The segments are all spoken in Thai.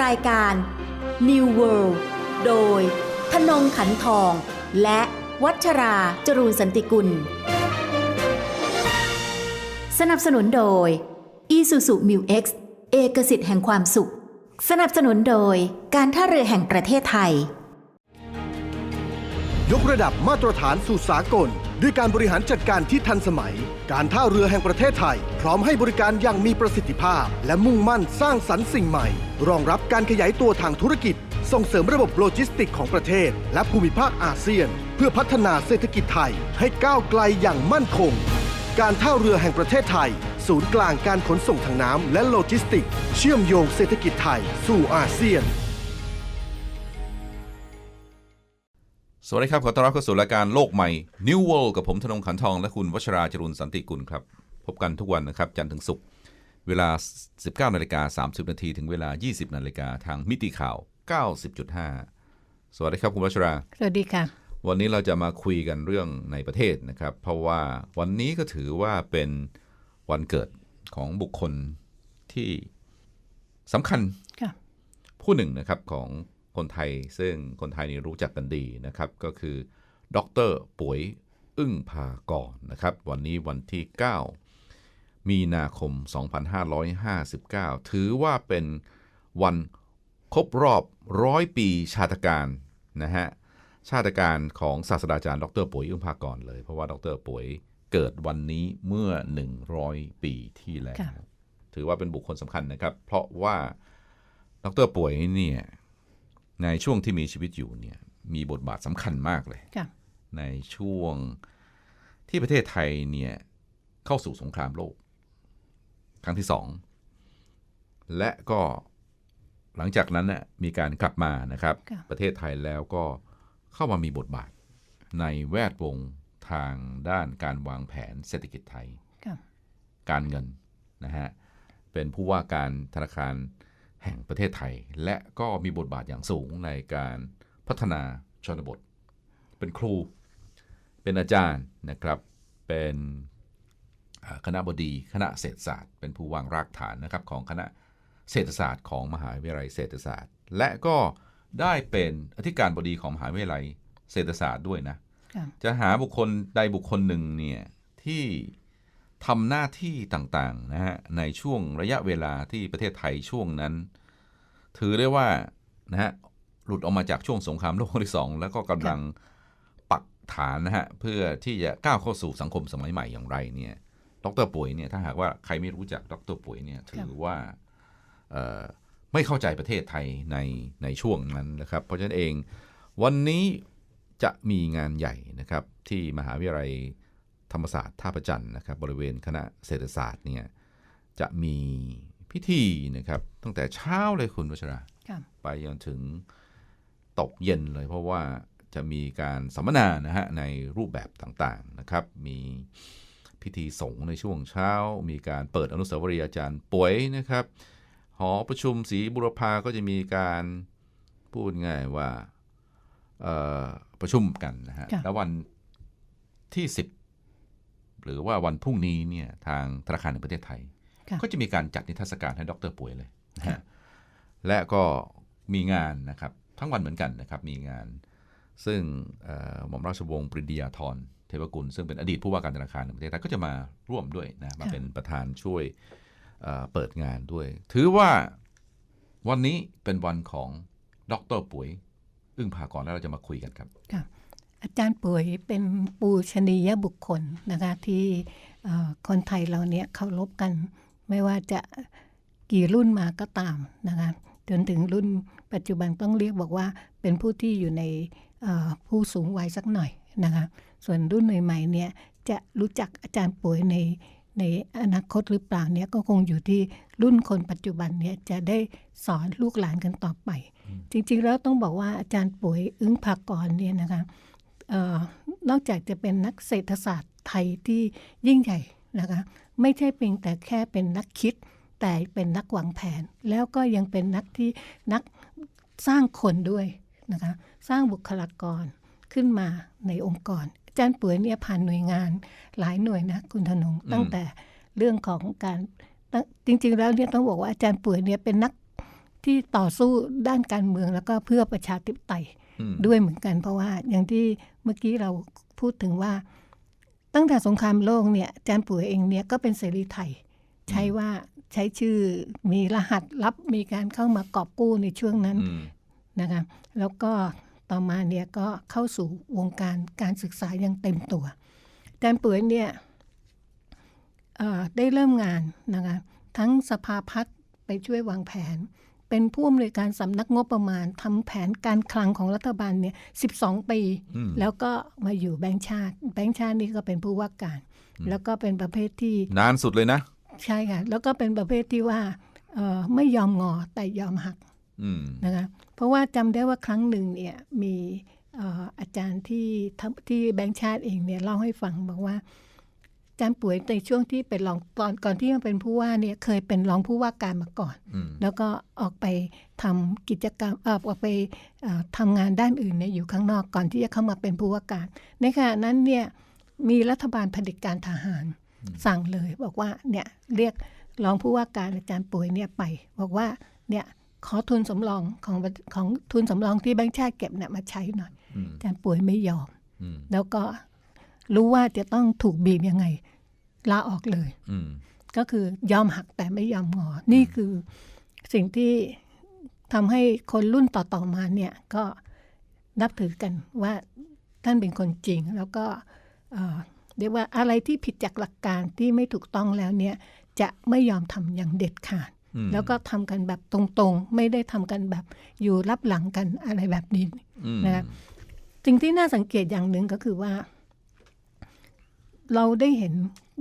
รายการ New World โดยธนงขันทอง และวัชราจรูนสันติกุล สนับสนุนโดย Isuzu Mu X เอกสิทธิ์แห่งความสุข สนับสนุนโดยการท่าเรือแห่งประเทศไทย ยกระดับมาตรฐานสู่สากล ด้วยการบริหารจัดการที่ทันสมัย การท่าเรือแห่งประเทศไทย พร้อมให้บริการอย่างมีประสิทธิภาพ และมุ่งมั่นสร้างสรรค์สิ่งใหม่ รองรับการขยายตัวทางธุรกิจ ส่งเสริมระบบโลจิสติกของประเทศ และภูมิภาคอาเซียน เพื่อพัฒนาเศรษฐกิจไทย ให้ก้าวไกลอย่างมั่นคง การท่าเรือแห่งประเทศไทย ศูนย์กลางการขนส่งทางน้ำและโลจิสติก เชื่อมโยงเศรษฐกิจไทย สู่อาเซียน สวัสดีครับ ขอต้อนรับเข้าสู่รายการโลกใหม่ New World กับผมธนงขันทอง และคุณวัชราจรุนสันติกุลครับ พบกันทุกวันนะครับ จันทร์ถึงศุกร์เวลา 19นาฬิกา30 นาทีถึงเวลา 20นาฬิกาทางมิติข่าว 90.5 สวัสดีครับคุณวัชรา สวัสดีค่ะ วันนี้เราจะมาคุยกันเรื่องในประเทศนะครับ เพราะว่าวันนี้ก็ถือว่าเป็นวันเกิดของบุคคลที่สำคัญค่ะผู้หนึ่งนะครับของ คนไทยซึ่งคนไทยนี่รู้จักกันดีนะครับ ก็คือดรป่วยอึ้งพากรนะครับ วันนี้วันที่ 9 มีนาคม 2559 ถือว่าเป็นวันครบรอบร้อยปีชาตการนะฮะชาตการของศาสตราจารย์ ดรป่วยอึ้งพากรเลย เพราะว่าดรป่วยเกิดวันนี้เมื่อ 100 ปีที่แล้วค่ะถือว่าเป็นบุคคลสำคัญนะครับ เพราะว่าดรป่วยเนี่ย ในช่วงที่มีชีวิตอยู่เนี่ยมีบทบาทสำคัญมากเลยค่ะในช่วงที่ประเทศไทยเนี่ยเข้าสู่สงครามโลก ครั้งที่สอง และก็หลังจากนั้นน่ะมีการกลับมานะครับค่ะประเทศไทยแล้วก็เข้ามามีบทบาทในแวดวงทางด้านการวางแผนเศรษฐกิจไทยค่ะการเงินนะฮะ เป็นผู้ว่าการธนาคาร แห่งประเทศไทย และก็มีบทบาทอย่างสูงในการพัฒนาชนบท เป็นครู เป็นอาจารย์นะครับ เป็นอ่าคณะบดีคณะเศรษฐศาสตร์ เป็นผู้วางรากฐานนะครับของคณะเศรษฐศาสตร์ของมหาวิทยาลัยเศรษฐศาสตร์ และก็ได้เป็นอธิการบดีของมหาวิทยาลัยเศรษฐศาสตร์ด้วยนะค่ะจะหาบุคคลใดบุคคลหนึ่งเนี่ยที่ ทำหน้าที่ต่างๆนะฮะในช่วงระยะเวลาที่ประเทศไทยช่วงนั้น ถือได้ว่านะฮะหลุดออกมาจากช่วงสงครามโลกครั้งที่สองแล้วก็กำลังปักฐานนะฮะเพื่อที่จะก้าวเข้าสู่สังคมสมัยใหม่อย่างไรเนี่ยดรป่วยเนี่ยถ้าหากว่าใครไม่รู้จักดรป่วยเนี่ยถือว่าไม่เข้าใจประเทศไทยในในช่วงนั้นนะครับ เพราะฉะนั้นเองวันนี้จะมีงานใหญ่นะครับที่มหาวิทยาลัย ธรรมศาสตร์ท่าประจันทร์นะครับบริเวณคณะเศรษฐศาสตร์เนี่ยจะมีพิธีนะครับตั้งแต่เช้าเลยคุณวัชราค่ะไปจนถึงตกเย็นเลยเพราะว่าจะมีการสัมมนานะฮะในรูปแบบต่างๆนะครับ มีพิธีสงฆ์ในช่วงเช้า มีการเปิดอนุสาวรีย์อาจารย์ป่วยนะครับ หอประชุมศรีบุรพาก็จะมีการพูดง่ายว่าเอ่อประชุมกันนะฮะค่ะแล้ววันที่ 10 หรือว่าวันพรุ่งนี้เนี่ยทางธนาคารแห่งประเทศไทยค่ะก็จะมีการจัดนิทรรศการให้ดรป่วยเลยนะฮะและก็มีงานนะครับทั้งวันเหมือนกันนะครับมีงาน ซึ่งเอ่อหม่อมราชวงศ์ปริดียาธรเทวกุล ซึ่งเป็นอดีตผู้ว่าการธนาคารแห่งประเทศไทยก็จะมาร่วมด้วยนะมาค่ะเป็นประธานช่วยเอ่อเปิดงานด้วย ถือว่าวันนี้เป็นวันของดรป่วยอึ้งพากรแล้วเราจะมาคุยกันครับค่ะ อาจารย์ป่วยเป็นปูชนียบุคคลนะคะที่คนไทยเราเนี่ยเคารพกัน ไม่ว่าจะกี่รุ่นมาก็ตามนะคะจนถึงรุ่นปัจจุบันต้องเรียกบอกว่าเป็นผู้ที่อยู่ในผู้สูงวัยสักหน่อยนะคะส่วนรุ่นใหม่ๆเนี่ยจะรู้จักอาจารย์ป่วยในในอนาคตหรือเปล่าเนี่ยก็คงอยู่ที่รุ่นคนปัจจุบันเนี่ยจะได้สอนลูกหลานกันต่อไป จริงๆแล้วต้องบอกว่าอาจารย์ป่วยอึ้งภากรเนี่ยนะคะ นอกจากจะเป็นนักเศรษฐศาสตร์ไทยที่ยิ่งใหญ่นะคะไม่ใช่เพียงแต่แค่เป็นนักคิด แต่เป็นนักวางแผน แล้วก็ยังเป็นนักที่นักสร้างคนด้วยนะคะสร้างบุคลากรขึ้นมาในองค์กรอาจารย์ป่วยเนี่ยผ่านหน่วยงานหลายหน่วยนะคุณธนงตั้งแต่เรื่องของการตั้งจริง ๆ แล้วเนี่ยต้องบอกว่าอาจารย์ป่วยเนี่ยเป็นนักที่ต่อสู้ด้านการเมืองแล้วก็เพื่อประชาธิปไตยอืม ด้วยเหมือนกัน เพราะว่าอย่างที่เมื่อกี้เราพูดถึงว่า ตั้งแต่สงครามโลกเนี่ยอาจารย์ปุ๋ยเองเนี่ยก็เป็นเสรีไทย ใช้ว่าใช้ชื่อมีรหัสลับมีการเข้ามากอบกู้ในช่วงนั้นอืมนะคะแล้วก็ต่อมาเนี่ยก็เข้าสู่วงการการศึกษาอย่างเต็มตัวอาจารย์ปุ๋ยเนี่ยเอ่อได้เริ่มงานนะคะทั้งสภาพัฒน์ไปช่วยวางแผน เป็นผู้อำนวยการสำนักงบประมาณทำแผนการคลังของรัฐบาลเนี่ย 12 ปีอืมแล้วก็มาอยู่แบงค์ชาติ แบงค์ชาตินี่ก็เป็นผู้ว่าการ แล้วก็เป็นประเภทที่ นานสุดเลยนะ ใช่ค่ะ แล้วก็เป็นประเภทที่ว่าเอ่อไม่ยอมงอแต่ยอมหักอืมนะคะเพราะว่าจำได้ว่าครั้งหนึ่งเนี่ยมีเอ่ออาจารย์ที่ทำที่แบงค์ชาติเองเนี่ยเล่าให้ฟังบอกว่าอา จารย์ป่วยในช่วงที่เป็นรองตอนก่อนที่มาเป็นผู้ว่าเนี่ยเคยเป็นรองผู้ว่าการมาก่อนอืมแล้วก็ออกไปทำกิจกรรมเออออกไปเอ่อทำงานด้านอื่นเนี่ยอยู่ข้างนอกก่อนที่จะเข้ามาเป็นผู้ว่าการในขณะนั้นเนี่ยมีรัฐบาลเผด็จการทหารสั่งเลยบอกว่าเนี่ยเรียกรองผู้ว่าการอาจารย์ป่วยเนี่ยไป บอกว่าเนี่ยขอทุนสำรองของของทุนสำรองที่แบงค์ชาติเก็บเนี่ยมาใช้หน่อยอืมอาจารย์ป่วยไม่ยอมอืมแล้วก็รู้ว่าจะต้องถูกบีบยังไง ลาออกเลยอืมก็คือยอมหักแต่ไม่ยอมงอ นี่คือสิ่งที่ทำให้คนรุ่นต่อๆมาเนี่ยก็นับถือกันว่าท่านเป็นคนจริง แล้วก็เอ่อเรียกว่าอะไรที่ผิดจากหลักการที่ไม่ถูกต้องแล้วเนี่ยจะไม่ยอมทำอย่างเด็ดขาดอืมแล้วก็ทำกันแบบตรงๆ ไม่ได้ทำกันแบบอยู่รับหลังกันอะไรแบบนี้อืมนะคะสิ่งที่น่าสังเกตอย่างหนึ่งก็คือว่า เราได้เห็น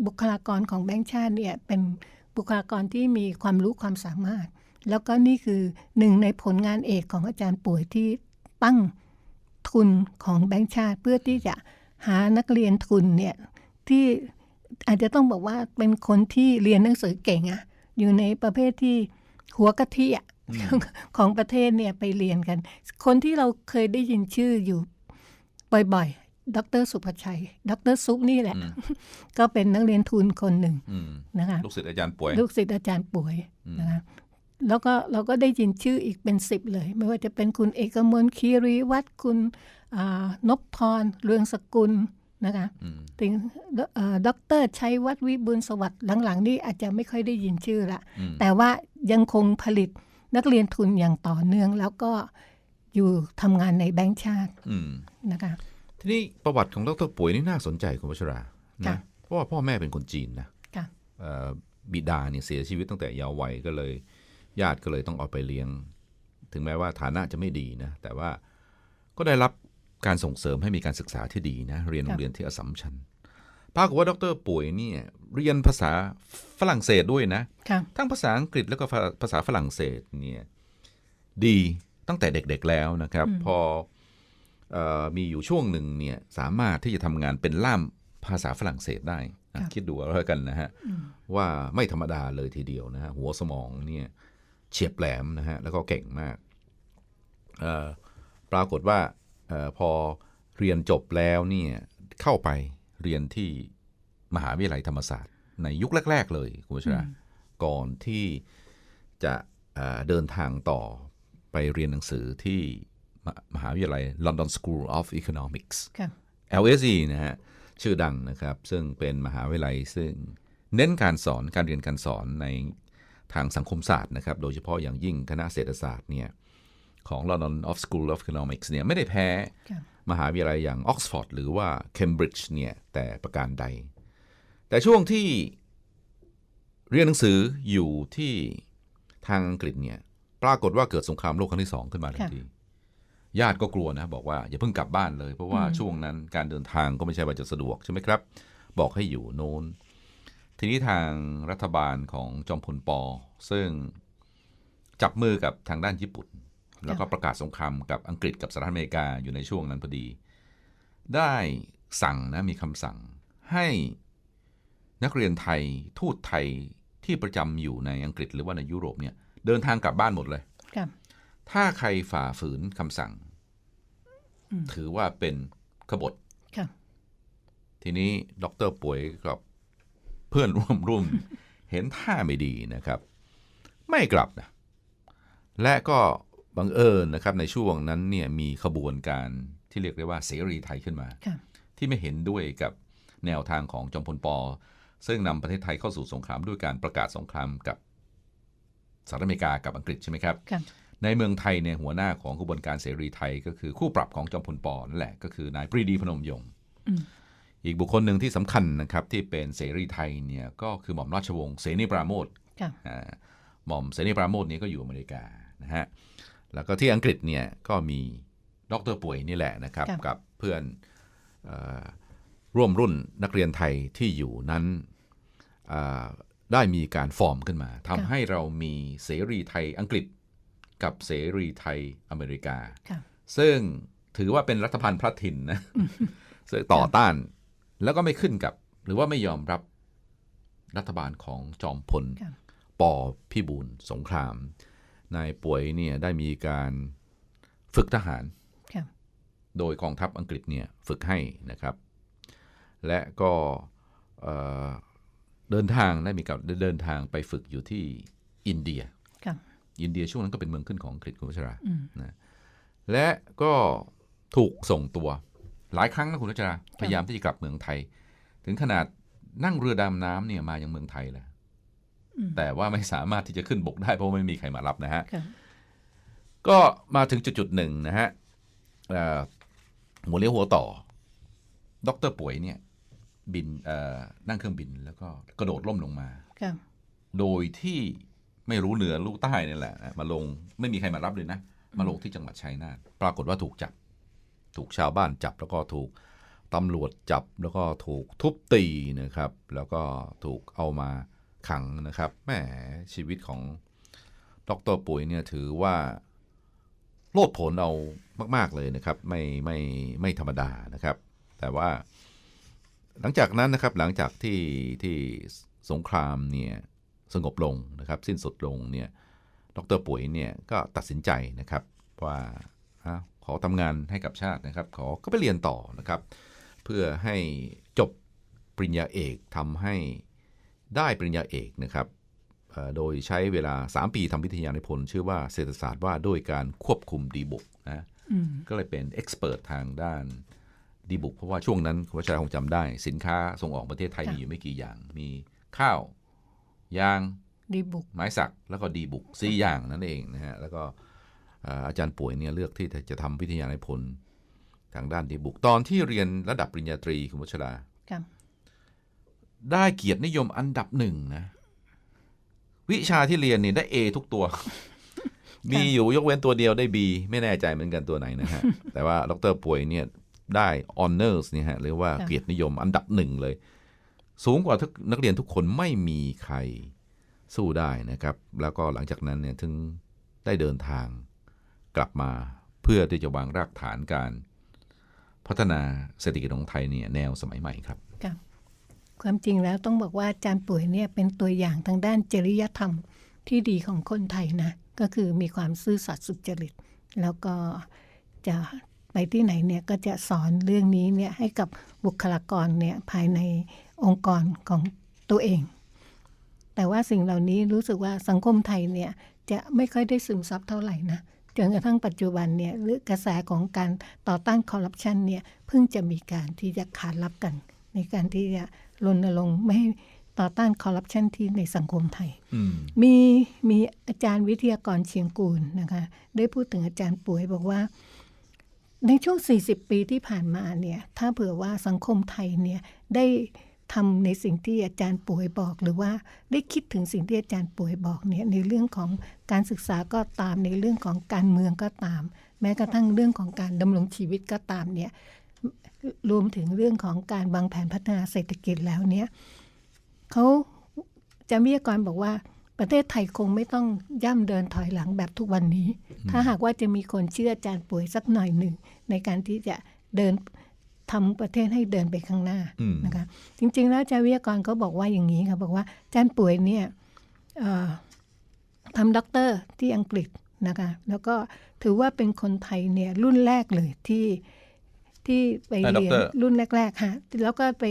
บุคลากรของแบงค์ชาติเนี่ยเป็นบุคลากรที่มีความรู้ความสามารถ แล้วก็นี่คือหนึ่งในผลงานเอกของอาจารย์ป่วยที่ตั้งทุนของแบงค์ชาติ เพื่อที่จะหานักเรียนทุนเนี่ยที่อาจจะต้องบอกว่าเป็นคนที่เรียนหนังสือเก่งอะอยู่ในประเภทที่หัวกะทิอะของประเทศเนี่ยไปเรียนกัน คนที่เราเคยได้ยินชื่ออยู่บ่อย ดรสุภชัย ดรซุปนี่แหละ ก็เป็นนักเรียนทุนคนหนึ่งอืมนะคะลูกศิษย์อาจารย์ป่วย ลูกศิษย์อาจารย์ป่วยนะคะแล้วก็เราก็ได้ยินชื่ออีกเป็นสิบเลย ไม่ว่าจะเป็นคุณเอกมลคีรีวัฒน์คุณอ่านพพรเรืองสกุลนะคะอืมถึงเอ่อดรชัยวัฒน์วิบุญสวัสดิ์หลังๆ นี่อาจจะไม่ค่อยได้ยินชื่อละอืมแต่ว่ายังคงผลิตนักเรียนทุนอย่างต่อเนื่อง แล้วก็อยู่ทำงานในแบงก์ชาติอืมนะคะ ทีนี้ประวัติของดรป่วยนี่น่าสนใจคุณวัชราค่ะนะเพราะว่าพ่อแม่เป็นคนจีนนะค่ะเอ่อบิดาเนี่ยเสียชีวิตตั้งแต่เยาว์วัยก็เลย ญาติก็เลยต้องเอาไปเลี้ยง ถึงแม้ว่าฐานะจะไม่ดีนะ แต่ว่าก็ได้รับการส่งเสริมให้มีการศึกษาที่ดีนะ เรียนโรงเรียนที่อสสัมชัญปรากฏว่าดรป่วยเนี่ยเรียนภาษาฝรั่งเศสด้วยนะค่ะทั้งภาษาอังกฤษแล้วก็ภาภาษาฝรั่งเศสเนี่ยดีตั้งแต่เด็กๆแล้วนะครับ พอเออ มีอยู่ช่วงหนึ่งเนี่ยสามารถที่จะทำงานเป็นล่ามภาษาฝรั่งเศสได้นะคิดดูเอาแล้วกันนะฮะ ว่าไม่ธรรมดาเลยทีเดียวนะฮะ หัวสมองเนี่ยเฉียบแหลมนะฮะ แล้วก็เก่งมากเอ่อปรากฏว่าเออพอเรียนจบแล้วเนี่ยเข้าไปเรียนที่มหาวิทยาลัยธรรมศาสตร์ ในยุคแรก ๆ เลยคุณวัชราก่อนที่จะเอ่อเดินทางต่อไปเรียนหนังสือที่ มมหาวิทยาลัย London School of Economics ค่ะ LSE นะฮะชื่อดังนะครับ ซึ่งเป็นมหาวิทยาลัยซึ่งเน้นการสอนการเรียนการสอนในทางสังคมศาสตร์นะครับ โดยเฉพาะอย่างยิ่งคณะเศรษฐศาสตร์เนี่ยของ London of School of Economics เนี่ยไม่ได้แพ้ค่ะมหาวิทยาลัยอย่างออกซฟอร์ดหรือว่าเคมบริดจ์เนี่ยแต่ประการใด แต่ช่วงที่เรียนหนังสืออยู่ที่ทางอังกฤษเนี่ยปรากฏว่าเกิดสงครามโลกครั้งที่สองขึ้นมาทันที ญาติก็กลัวนะ บอกว่าอย่าเพิ่งกลับบ้านเลย เพราะว่าช่วงนั้นการเดินทางก็ไม่ใช่ว่าจะสะดวกใช่ไหมครับ บอกให้อยู่โน้น ทีนี้ทางรัฐบาลของจอมพลปอ ซึ่งจับมือกับทางด้านญี่ปุ่น แล้วก็ประกาศสงครามกับอังกฤษกับสหรัฐอเมริกาอยู่ในช่วงนั้นพอดี ได้สั่งนะมีคำสั่งให้นักเรียนไทยทูตไทยที่ประจำอยู่ในอังกฤษหรือว่าในยุโรปเนี่ยเดินทางกลับบ้านหมดเลยค่ะ ถ้าใครฝ่าฝืนคำสั่ง ถือว่าเป็นขบฏค่ะทีนี้ดรป่วยกับเพื่อนร่วมรุ่นเห็นท่าไม่ดีนะครับ ไม่กลับนะและก็บังเอิญนะครับ ในช่วงนั้นเนี่ยมีขบวนการที่เรียกได้ว่าเสรีไทยขึ้นมาค่ะที่ไม่เห็นด้วยกับแนวทางของจอมพลปอ ซึ่งนำประเทศไทยเข้าสู่สงครามด้วยการประกาศสงครามกับสหรัฐอเมริกากับอังกฤษใช่ไหมครับค่ะ ในเมืองไทยเนี่ยหัวหน้าของขบวนการเสรีไทย ก็คือคู่ปรับของจอมพลปอนั่นแหละก็คือนายปรีดีพนมยงค์อืมอีกบุคคลหนึ่งที่สำคัญนะครับที่เป็นเสรีไทยเนี่ยก็คือหม่อมราชวงศ์เสนีปราโมทค่ะอ่าหม่อมเสนีปราโมทนี้ก็อยู่อเมริกานะฮะแล้วก็ที่อังกฤษเนี่ยก็มีดรป่วยนี่แหละนะครับครับกับเพื่อนเอ่อร่วมรุ่นนักเรียนไทยที่อยู่นั้นอ่าได้มีการฟอร์มขึ้นมาทำให้เรามีเสรีไทยอังกฤษ กับเสรีไทยอเมริกาค่ะซึ่งถือว่าเป็นรัฐบาลพระถิ่นนะซึ่งต่อต้านแล้วก็ไม่ขึ้นกับ หรือว่าไม่ยอมรับรัฐบาลของจอมพลค่ะปอพิบูลสงคราม นายป่วยเนี่ยได้มีการฝึกทหารค่ะโดยกองทัพอังกฤษเนี่ยฝึกให้นะครับ และก็เอ่อเดินทางได้มีการเดินทางไปฝึกอยู่ที่อินเดียค่ะ อินเดียช่วงนั้นก็เป็นเมืองขึ้นของอังกฤษคุณวัชราอืมนะและก็ถูกส่งตัว หลายครั้งนะคุณวัชราพยายามที่จะกลับเมืองไทย ถึงขนาดนั่งเรือดำน้ำเนี่ยมายังเมืองไทยแหละอืมแต่ว่าไม่สามารถที่จะขึ้นบกได้เพราะไม่มีใครมารับนะฮะค่ะก็มาถึงจุดๆหนึ่งนะฮะเอ่อหัวเลี้ยวหัวต่อดรป่วยเนี่ย บินเอ่อนั่งเครื่องบินแล้วก็กระโดดล่มลงมาค่ะโดยที่ ไม่รู้เหนือรู้ใต้นี่แหละ มาลงไม่มีใครมารับเลยนะ มาลงที่จังหวัดชัยนาทปรากฏว่าถูกจับ ถูกชาวบ้านจับแล้วก็ถูกตำรวจจับแล้วก็ถูกทุบตีนะครับ แล้วก็ถูกเอามาขังนะครับแหมชีวิตของดรปุ๋ยเนี่ยถือว่าโลดผนเอามาก ๆ เลยนะครับ ไม่ไม่ไม่ธรรมดานะครับ แต่ว่าหลังจากนั้นนะครับหลังจากที่ที่สงครามเนี่ย สงบลงนะครับ สิ้นสุดลงเนี่ยดรปุ๋ยเนี่ยก็ตัดสินใจนะครับว่าอะขอทำงานให้กับชาตินะครับ ขอก็ไปเรียนต่อนะครับ เพื่อให้จบปริญญาเอกทำให้ได้ปริญญาเอกนะครับเอ่อโดยใช้เวลา 3 ปีทำวิทยานิพนธ์ชื่อว่าเศรษฐศาสตร์ว่าด้วยการควบคุมดีบุกนะอืมก็เลยเป็นเอ็กซ์เพรสทางด้านดีบุก เพราะว่าช่วงนั้นคุณวัชราคงจำได้ สินค้าส่งออกประเทศไทยค่ะมีอยู่ไม่กี่อย่าง มีข้าว ยางดีบุกไม้สักแล้วก็ดีบุกสี่อย่างนั่นเองนะฮะแล้วก็เอ่ออาจารย์ป่วยเนี่ยเลือกที่จะทำวิทยานิพนธ์ทางด้านดีบุก ตอนที่เรียนระดับปริญญาตรีคุณวัชราค่ะได้เกียรตินิยมอันดับหนึ่งนะ วิชาที่เรียนเนี่ยได้ A ทุกตัว มีอยู่ยกเว้นตัวเดียวได้ B ไม่แน่ใจเหมือนกันตัวไหนนะฮะ แต่ว่าดรป่วยเนี่ยได้ honors เนี่ยฮะหรือว่าค่ะเกียรตินิยมอันดับหนึ่งเลย สูงกว่าทุกนักเรียนทุกคนไม่มีใครสู้ได้นะครับ แล้วก็หลังจากนั้นเนี่ยถึงได้เดินทางกลับมาเพื่อที่จะวางรากฐานการพัฒนาเศรษฐกิจของไทยเนี่ยแนวสมัยใหม่ครับค่ะความจริงแล้วต้องบอกว่าอาจารย์ป่วยเนี่ยเป็นตัวอย่างทางด้านจริยธรรมที่ดีของคนไทยนะ ก็คือมีความซื่อสัตย์สุจริต แล้วก็จะไปที่ไหนเนี่ยก็จะสอนเรื่องนี้เนี่ยให้กับบุคลากรเนี่ยภายใน องค์กรของตัวเอง แต่ว่าสิ่งเหล่านี้รู้สึกว่าสังคมไทยเนี่ยจะไม่ค่อยได้ซึมซับเท่าไหร่นะจนกระทั่งปัจจุบันเนี่ยหรือกระแสของการต่อต้านคอร์รัปชันเนี่ยเพิ่งจะมีการที่จะขานรับกัน ในการที่จะรณรงค์ไม่ให้ต่อต้านคอร์รัปชันที่ในสังคมไทยอืมมีมีอาจารย์วิทยากรเชียงกูลนะคะได้พูดถึงอาจารย์ป่วยบอกว่า ในช่วง 40 ปีที่ผ่านมาเนี่ยถ้าเผื่อว่าสังคมไทยเนี่ยได้ ทำในสิ่งที่อาจารย์ป่วยบอก หรือว่าได้คิดถึงสิ่งที่อาจารย์ป่วยบอกเนี่ยในเรื่องของการศึกษาก็ตามในเรื่องของการเมืองก็ตาม แม้กระทั่งเรื่องของการดำรงชีวิตก็ตามเนี่ยรวมถึงเรื่องของการวางแผนพัฒนาเศรษฐกิจแล้วเนี่ยเขาจารย์วิทยากรบอกว่าประเทศไทยคงไม่ต้องย่ำเดินถอยหลังแบบทุกวันนี้ ถ้าหากว่าจะมีคนเชื่ออาจารย์ป่วยสักหน่อยหนึ่งในการที่จะเดิน ทำประเทศให้เดินไปข้างหน้าอืมนะคะจริง ๆ แล้วอาจารย์วิทยากรเขาบอกว่าอย่างนี้ค่ะบอกว่าอาจารย์ป่วยเนี่ยเอ่อทำด็อกเตอร์ที่อังกฤษนะคะแล้วก็ถือว่าเป็นคนไทยเนี่ยรุ่นแรกเลยที่ที่ไปอ่าเรียนดรรุ่นแรกๆค่ะแล้วก็ไป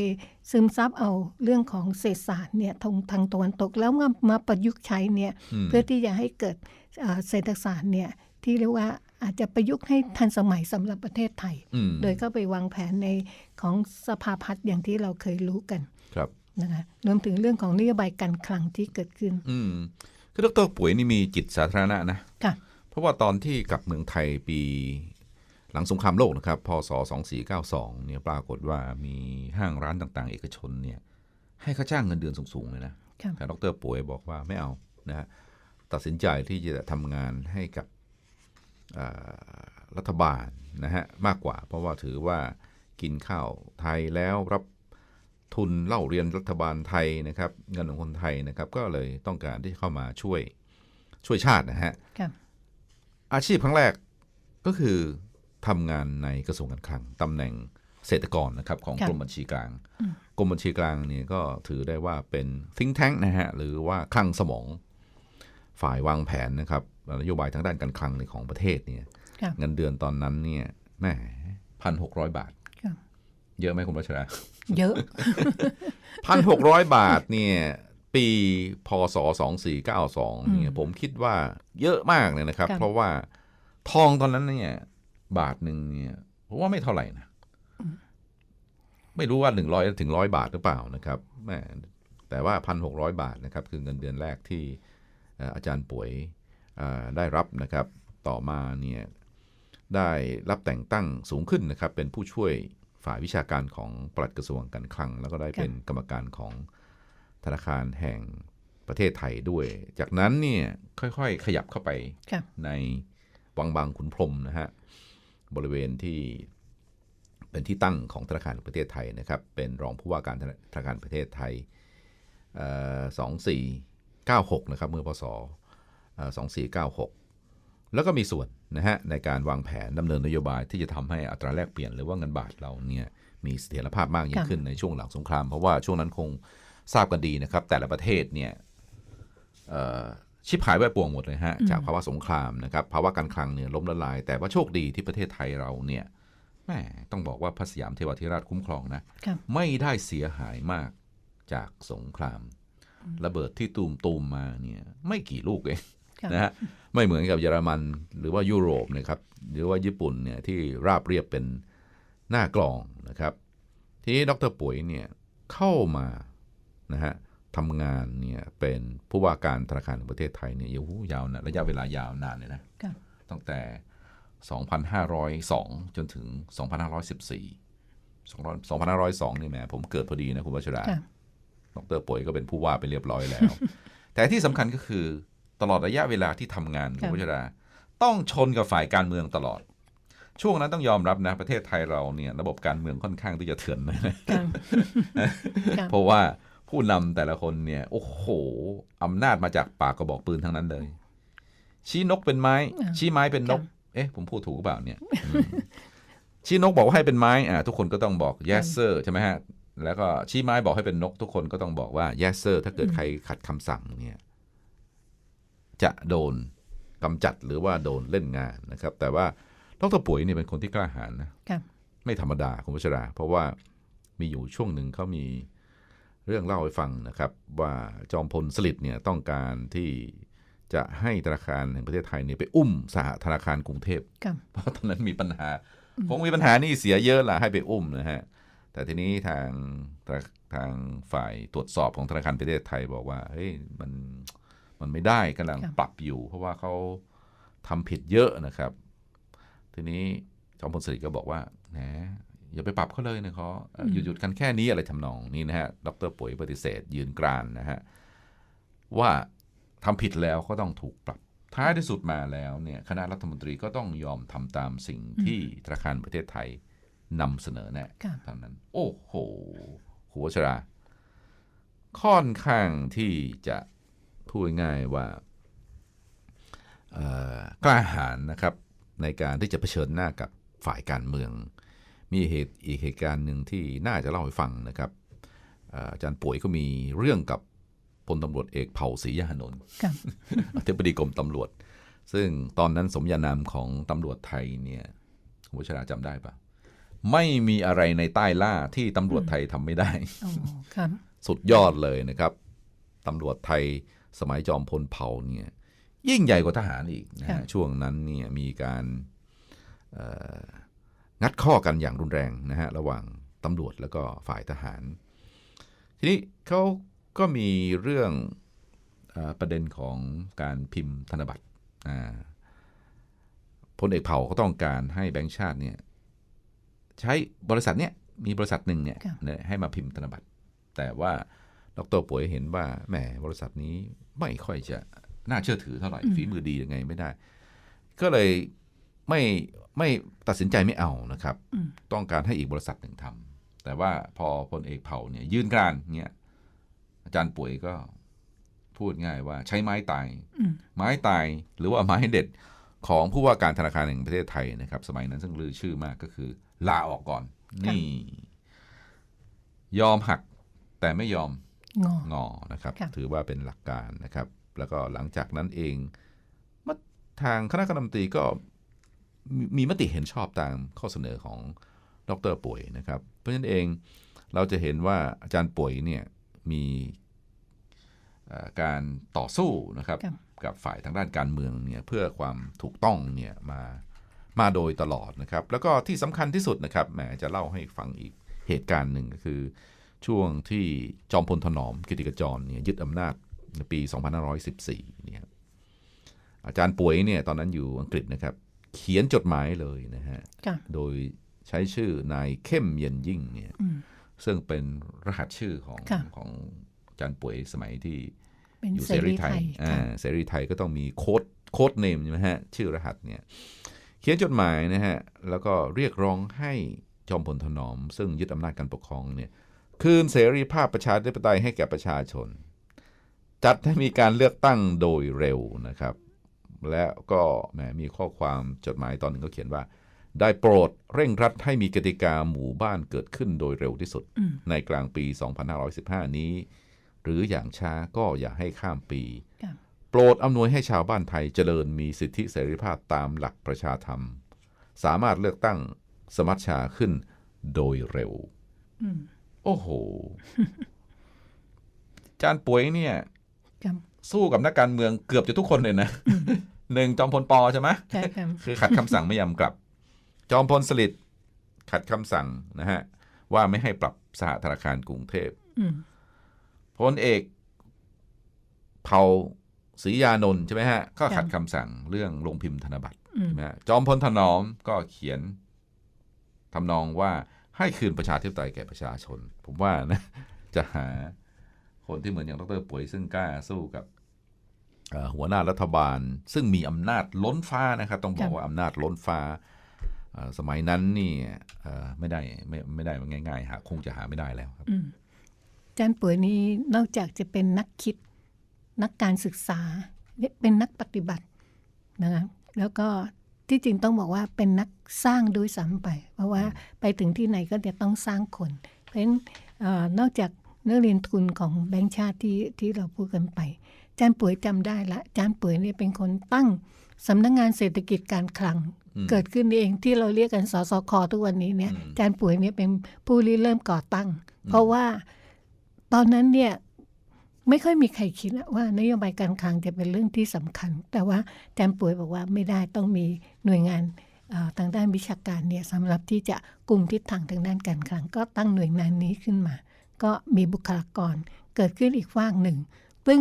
ซึมซับเอาเรื่องของเศรษฐศาสตร์เนี่ยทางทางตะวันตกแล้วมามาประยุกต์ใช้เนี่ยอืมเพื่อที่จะให้เกิดอ่าเศรษฐศาสตร์เนี่ยที่เรียกว่า อาจจะประยุกต์ให้ทันสมัยสำหรับประเทศไทยอืมโดยก็ไปวางแผนในของสภาพัฒน์อย่างที่เราเคยรู้กัน ครับนะคะรวมถึงเรื่องของนโยบายการคลังที่เกิดขึ้น อืมคือดรปุ๋ยนี่มีจิตสาธารณะนะค่ะเพราะว่าตอนที่กลับเมืองไทยปี หลังสงครามโลกนะครับ พศ 2492 เนี่ยปรากฏว่ามีห้างร้านต่างๆ เอกชนเนี่ย ให้ค่าจ้างเงินเดือนสูงๆเลยนะค่ะแต่ดรป่วยบอกว่าไม่เอานะฮะตัดสินใจที่จะทำงานให้กับเอ่อ รัฐบาลนะฮะมากกว่า เพราะว่าถือว่ากินข้าวไทยแล้วรับทุนเล่าเรียนรัฐบาลไทยนะครับเงินของคนไทยนะครับ ก็เลยต้องการที่จะเข้ามาช่วยช่วยชาตินะฮะค่ะอาชีพครั้งแรกก็คือทำงานในกระทรวงการคลังตำแหน่งเศรษฐกรนะครับของค่ะกรมบัญชีกลาง กรมบัญชีกลางเนี่ยก็ถือได้ว่าเป็น think tank นะฮะหรือว่าคลังสมอง ฝ่ายวางแผนนะครับ นโยบายทางด้านการคลังในของประเทศเนี่ยค่ะเงินเดือนตอนนั้นเนี่ยแม่พันหกร้อยบาทค่ะเยอะไหมคุณรัชราเยอะพันหกร้อยบาทเนี่ยปีพศสองสี่เก้าสองเนี่ยผมคิดว่าเยอะมากเลยนะครับครับ เพราะว่าทองตอนนั้นเนี่ย บาทหนึ่งเนี่ยผมว่าไม่เท่าไหร่นะ ไม่รู้ว่าหนึ่งร้อยถึงร้อยบาทหรือเปล่านะครับแม่แต่ว่าพันหกร้อยบาทนะครับ คือเงินเดือนแรกที่เอ่ออาจารย์ป่วยเอ่อ ได้รับนะครับต่อมาเนี่ยได้รับแต่งตั้งสูงขึ้นนะครับ เป็นผู้ช่วยฝ่ายวิชาการของปลัดกระทรวงการคลัง แล้วก็ได้เป็นกรรมการของธนาคารแห่งประเทศไทยด้วย จากนั้นเนี่ยค่อยๆ ขยับเข้าไปค่ะในวังบางขุนพรหมนะฮะบริเวณที่เป็นที่ตั้งของธนาคารแห่งประเทศไทยนะครับ เป็นรองผู้ว่าการธนาคารประเทศไทยสองสี่เก้าหกนะครับเมื่อพศ สองสี่เก้าหกแล้วก็มีส่วนนะฮะในการวางแผนดำเนินนโยบายที่จะทำให้อัตราแลกเปลี่ยนหรือว่าเงินบาทเราเนี่ยมีเสถียรภาพมากยิ่งค่ะขึ้นในช่วงหลังสงคราม เพราะว่าช่วงนั้นคงทราบกันดีนะครับ แต่ละประเทศเนี่ยเอ่อชิบหายไว้ป่วงหมดเลยฮะจากภาวะสงครามนะครับภาวะการคลังเนี่ยล้มละลาย แต่ว่าโชคดีที่ประเทศไทยเราเนี่ยแม่ต้องบอกว่าพระสยามเทวาธิราชคุ้มครองนะครับไม่ได้เสียหายมากจากสงคราม ระเบิดที่ตูมตูมๆมาเนี่ยไม่กี่ลูกเองค่ะ นะฮะไม่เหมือนกับเยอรมันหรือว่ายุโรปนะครับหรือว่าญี่ปุ่นเนี่ยที่ราบเรียบเป็นหน้ากลองนะครับ ทีนี้ดรปุ๋ยเนี่ยเข้ามานะฮะทำงานเนี่ยเป็นผู้ว่าการธนาคารแห่งประเทศไทยเนี่ยโอ้โหยาวนะระยะเวลายาวนานเลยนะค่ะตั้งแต่ 2,502 จนถึง 2,514 2,502นี่แหมผมเกิดพอดีนะคุณวัชราค่ะดรป่วยก็เป็นผู้ว่าไปเรียบร้อยแล้ว แต่ที่สำคัญก็คือ ตลอดระยะเวลาที่ทำงานคุณค่ะวัชรา ต้องชนกับฝ่ายการเมืองตลอด ช่วงนั้นต้องยอมรับนะประเทศไทยเราเนี่ยระบบการเมืองค่อนข้างที่จะเถื่อนนะค่ะค่ะเพราะว่าผู้นำแต่ละคนเนี่ย โอ้โหอำนาจมาจากปากกระบอกปืนทั้งนั้นเลย ชี้นกเป็นไม้อ่าชี้ไม้เป็นนกค่ะเอ๊ะ ผมพูดถูกหรือเปล่าเนี่ยอืมชี้นกบอกว่าให้เป็นไม้อ่าทุกคนก็ต้องบอก yes sir ใช่ไหมฮะแล้วก็ชี้ไม้บอกให้เป็นนก ทุกคนก็ต้องบอกว่า yes sir ถ้าเกิดใครขัดคำสั่งเนี่ย จะโดนกำจัดหรือว่าโดนเล่นงานนะครับ แต่ว่าดรปุ๋ยเนี่ยเป็นคนที่กล้าหาญนะค่ะไม่ธรรมดาคุณวัชรา เพราะว่ามีอยู่ช่วงหนึ่งเขามีเรื่องเล่าให้ฟังนะครับ ว่าจอมพลสฤษดิ์เนี่ยต้องการที่จะให้ธนาคารแห่งประเทศไทยเนี่ยไปอุ้มสหธนาคารกรุงเทพค่ะเพราะตอนนั้นมีปัญหาคงมีปัญหานี่เสียเยอะล่ะให้ไปอุ้มนะฮะแต่ทีนี้ทางทางทางฝ่ายตรวจสอบของธนาคารประเทศไทยบอกว่าเฮ้ยมัน มันไม่ได้กำลังครับปรับอยู่ เพราะว่าเขาทำผิดเยอะนะครับ ทีนี้จอมพลสฤษดิ์ก็บอกว่าแหมอย่าไปปรับเขาเลยนะเขาเอ่อหยุดหยุดกันแค่นี้อะไรทำนองนี้นะฮะดรปุ๋ยปฏิเสธ ยืนกรานนะฮะว่าทำผิดแล้วก็ต้องถูกปรับ ท้ายที่สุดมาแล้วเนี่ยคณะรัฐมนตรีก็ต้องยอมทำตามสิ่งที่ธนาคารประเทศไทยนำเสนอแน่ค่ะเท่านั้น โอ้โหหัวชรา ค่อนข้างที่จะ พูดง่ายๆว่าเอ่อกล้าหาญนะครับในการที่จะเผชิญหน้ากับฝ่ายการเมือง มีเหตุอีกเหตุการณ์หนึ่งที่น่าจะเล่าให้ฟังนะครับเอ่ออาจารย์ป่วยก็มีเรื่องกับพลตำรวจเอกเผ่าศรียานนท์ค่ะอธิบดีกรมตำรวจ ซึ่งตอนนั้นสมญานามของตำรวจไทยเนี่ยคุณวัชราจำได้ปะไม่มีอะไรในใต้ล่าที่ตำรวจไทยทำไม่ได้อ๋อครับสุดยอดเลยนะครับตำรวจไทย สมัยจอมพลเผ่าเนี่ยยิ่งใหญ่กว่าทหารอีกนะครัฮะบช่วงนั้นเนี่ยมีการเอ่องัดข้อกันอย่างรุนแรงนะฮะระหว่างตำรวจแล้วก็ฝ่ายทหาร ทีนี้เขาก็มีเรื่องเออประเด็นของการพิมพ์ธนบัตรอ่าพลเอกเผ่าก็ต้องการให้แบงก์ชาติเนี่ยใช้บริษัทเนี่ยมีบริษัทหนึ่งเนี่ยครับเนี่ยให้มาพิมพ์ธนบัตร แต่ว่า ดรป่วยเห็นว่าแหมบริษัทนี้ไม่ค่อยจะน่าเชื่อถือเท่าไหร่ฝีมือดียังไงไม่ได้ ก็เลยไม่ไม่ตัดสินใจไม่เอานะครับอืมต้องการให้อีกบริษัทหนึ่งทำแต่ว่าพอพลเอกเผ่าเนี่ยยื่นกรานเนี่ยอาจารย์ป่วยก็พูดง่ายว่าใช้ไม้ตายอืมไม้ตายหรือว่าไม้เด็ดของผู้ว่าการธนาคารแห่งประเทศไทยนะครับ สมัยนั้นซึ่งลือชื่อมากก็คือ ลาออกก่อน นี่ ยอมหักแต่ไม่ยอม งองอนะครับครับ ถือว่าเป็นหลักการนะครับ แล้วก็หลังจากนั้นเองมทางคณะกรรมตรีก็มีมีมติเห็นชอบตามข้อเสนอของดรป่วยนะครับ เพราะฉะนั้นเองเราจะเห็นว่าอาจารย์ป่วยเนี่ยมีเอ่อการต่อสู้นะครับครับ กับฝ่ายทางด้านการเมืองเนี่ยเพื่อความถูกต้องเนี่ยมามาโดยตลอดนะครับ แล้วก็ที่สำคัญที่สุดนะครับแหมจะเล่าให้ฟังอีกเหตุการณ์หนึ่งก็คือ ช่วงที่จอมพลถนอมกิติกจรเนี่ยยึดอำนาจในปี 2514เนี่ยอาจารย์ป่วยเนี่ยตอนนั้นอยู่อังกฤษนะครับ เขียนจดหมายเลยนะฮะครับโดยใช้ชื่อนายเข้มเย็นยิ่งเนี่ยอืมซึ่งเป็นรหัสชื่อของค่ะของอาจารย์ป่วยสมัยที่เป็นอยู่เสเสรีรีไทไทยยอ่าค่ะเสรีไทยก็ต้องมีโค้ดโค้ดเนมใช่ไหมฮะ ชื่อรหัสเนี่ย เขียนจดหมายนะฮะ แล้วก็เรียกร้องให้จอมพลถนอม ซึ่งยึดอำนาจการปกครองเนี่ย คืนเสรีภาพประชาธิปไตยให้แก่ประชาชน จัดให้มีการเลือกตั้งโดยเร็วนะครับ และก็แหมมีข้อความจดหมายตอนหนึ่งก็เขียนว่า ได้โปรดเร่งรัดให้มีกติกาหมู่บ้านเกิดขึ้นโดยเร็วที่สุดอืมในกลางปี 2515 นี้ หรืออย่างช้าก็อย่าให้ข้ามปีครับโปรดอำนวยให้ชาวบ้านไทยเจริญมีสิทธิเสรีภาพตามหลักประชาธรรม สามารถเลือกตั้งสมัชชาขึ้นโดยเร็วอืม โอ้โหจานป่วยเนี่ยครับสู้กับนักการเมืองเกือบจะทุกคนเลยนะหนึ่งจอมพลปอใช่ไหมใช่ครับคือขัดคำสั่งไม่ยอมกลับ จอมพลสฤษดิ์ขัดคำสั่งนะฮะ ว่าไม่ให้ปรับสหธนาคารกรุงเทพอืมพลเอกเผ่าศรียานนท์ใช่ไหมฮะ ก็ขัดครับคำสั่งเรื่องลงพิมพ์ธนบัตรอืมใช่ไหมฮะจอมพลถนอมก็เขียนทำนองว่า ให้คืนประชาธิปไตยแก่ประชาชน ผมว่านะจะหาคนที่เหมือนอย่างดรป่วยซึ่งกล้าสู้กับเอ่อหัวหน้ารัฐบาล ซึ่งมีอำนาจล้นฟ้านะครับต้องบอกว่าอำนาจล้นฟ้าเอ่อสมัยนั้นนี่เอ่อไม่ได้ไม่ไม่ได้ง่ายๆหาคงจะหาไม่ได้แล้วครับอืมอาจารย์ป่วยนี้นอกจากจะเป็นนักคิดนักการศึกษาเป็นนักปฏิบัตินะคะแล้วก็ ที่จริงต้องบอกว่าเป็นนักสร้างด้วยซ้ำไป เพราะว่าไปถึงที่ไหนก็จะต้องสร้างคน เพราะฉะนั้นเออนอกจากเนื้อเรียนทุนของแบงค์ชาติที่ที่เราพูดกันไปอาจารย์ป่วยจำได้ละอาจารย์ป่วยเนี่ยเป็นคนตั้งสำนักงงานเศรษฐกิจการคลังอืมเกิดขึ้นเองที่เราเรียกกันสสคทุกวันนี้เนี่ยอืมอาจารย์ป่วยเนี่ยเป็นผู้ริเริ่มก่อตั้ง เพราะว่าตอนนั้นเนี่ย ไม่ค่อยมีใครคิดว่านโยบายการคลังจะเป็นเรื่องที่สำคัญ แต่ว่าอาจารย์ป่วยบอกว่าไม่ได้ต้องมีหน่วยงานทางด้านวิชาการเนี่ยสำหรับที่จะกลุ่มทิศทางทางด้านการคลัง ก็ตั้งหน่วยงานนี้ขึ้นมา ก็มีบุคลากรเกิดขึ้นอีกฝากหนึ่ง ซึ่ง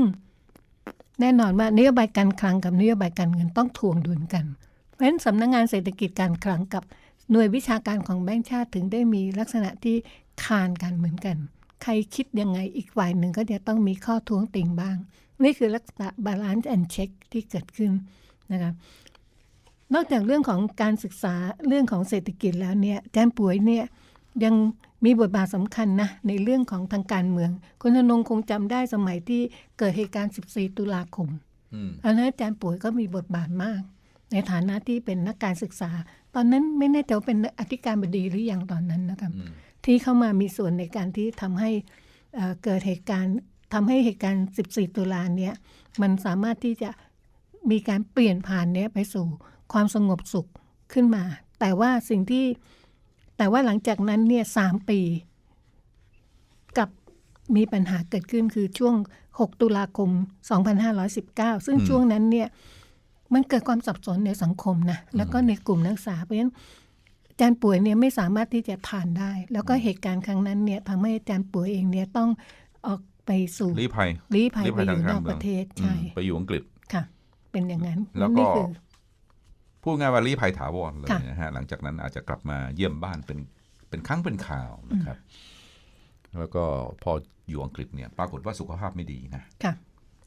แน่นอนว่านโยบายการคลังกับนโยบายการเงินต้องทวงดุลกัน เพราะฉะนั้นสำนักงานเศรษฐกิจการคลังกับหน่วยวิชาการของแบงก์ชาติถึงได้มีลักษณะที่คานกันเหมือนกัน ใครคิดยังไงอีกฝ่ายหนึ่งก็จะต้องมีข้อท้วงติงบ้าง นี่คือลักษณะ balance and check ที่เกิดขึ้นนะคะนอกจากเรื่องของการศึกษาเรื่องของเศรษฐกิจแล้วเนี่ยอาจารย์ป่วยเนี่ยยังมีบทบาทสำคัญนะในเรื่องของทางการเมือง คุณธนงคงจำได้สมัยที่เกิดเหตุการณ์ 14 ตุลาคมอืมอันนั้นอาจารย์ป่วยก็มีบทบาทมาก ในฐานะที่เป็นนักการศึกษา ตอนนั้นไม่แน่ใจว่าเป็นอธิการบดีหรือยังตอนนั้นนะครับอืม ที่เข้ามามีส่วนในการที่ทำให้เกิดเหตุการณ์ทำให้เหตุการณ์ 14 ตุลาเนี้ยมันสามารถที่จะมีการเปลี่ยนผ่านเนี้ยไปสู่ความสงบสุขขึ้นมา แต่ว่าสิ่งที่แต่ว่าหลังจากนั้นเนี่ยสามปี กับมีปัญหาเกิดขึ้นคือช่วง 6 ตุลาคม 2519 ซึ่งช่วงนั้นเนี่ยมันเกิดความสับสนในสังคมนะแล้วก็ในกลุ่มนักศึกษาเพราะฉะนั้น จารย์ป่วยเนี่ยไม่สามารถที่จะทานได้ แล้วก็เหตุการณ์ครั้งนั้นเนี่ยทำให้อาจารย์ป่วยเองเนี่ยต้องออกไปสู่ลี้ภัยลี้ภัยลี้ไปอยู่นอกประเทศอืมใช่ไปอยู่อังกฤษค่ะ เป็นอย่างนั้นแล้วก็นี่คือพูดง่ายว่าลี้ภัยถาวรเลยค่ะนะฮะหลังจากนั้นอาจจะกลับมาเยี่ยมบ้านเป็นเป็นครั้งเป็นข่าวนะครับ แล้วก็พออยู่อังกฤษเนี่ยปรากฏว่าสุขภาพไม่ดีนะค่ะ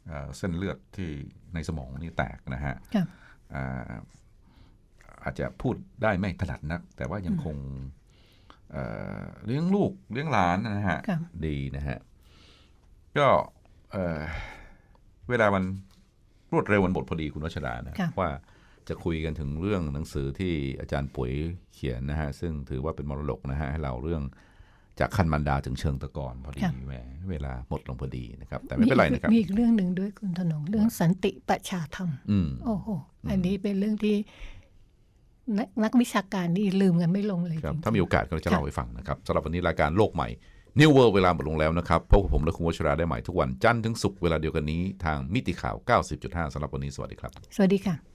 เอ่อเส้นเลือดที่ในสมองนี่แตกนะฮะค่ะ อ่าอาจจะพูดได้ไม่ถนัดนัก แต่ว่ายังคงเอ่อเลี้ยงลูกเลี้ยงหลานนะฮะค่ะดีนะฮะ ก็เอ่อเวลามันรวดเร็วมันบทพอดีคุณวัชรานะค่ะว่าจะคุยกันถึงเรื่องหนังสือที่อาจารย์ปุ๋ยเขียนนะฮะ ซึ่งถือว่าเป็นมรดกนะฮะให้เราเรื่องจากคันมันดาถึงเชิงตะกอนพอดีแหมเวลาหมดลงพอดีนะครับ แต่ไม่เป็นไรนะครับ มีอีกเรื่องหนึ่งด้วยคุณถนงเรื่องสันติประชาธรรมอืมโอ้โห อันนี้เป็นเรื่องที่ นักนักวิชาการนี่ลืมกันไม่ลงเลยครับจริงๆถ้ามีโอกาสก็จะค่ะเล่าให้ฟังนะครับสำหรับวันนี้รายการโลกใหม่ New World เวลาหมดลงแล้วนะครับพบกับผมและคุณวัชราได้ใหม่ทุกวันจันทร์ถึงศุกร์เวลาเดียวกันนี้ ทางมิติข่าว 90.5สำหรับวันนี้สวัสดีครับ สวัสดีค่ะ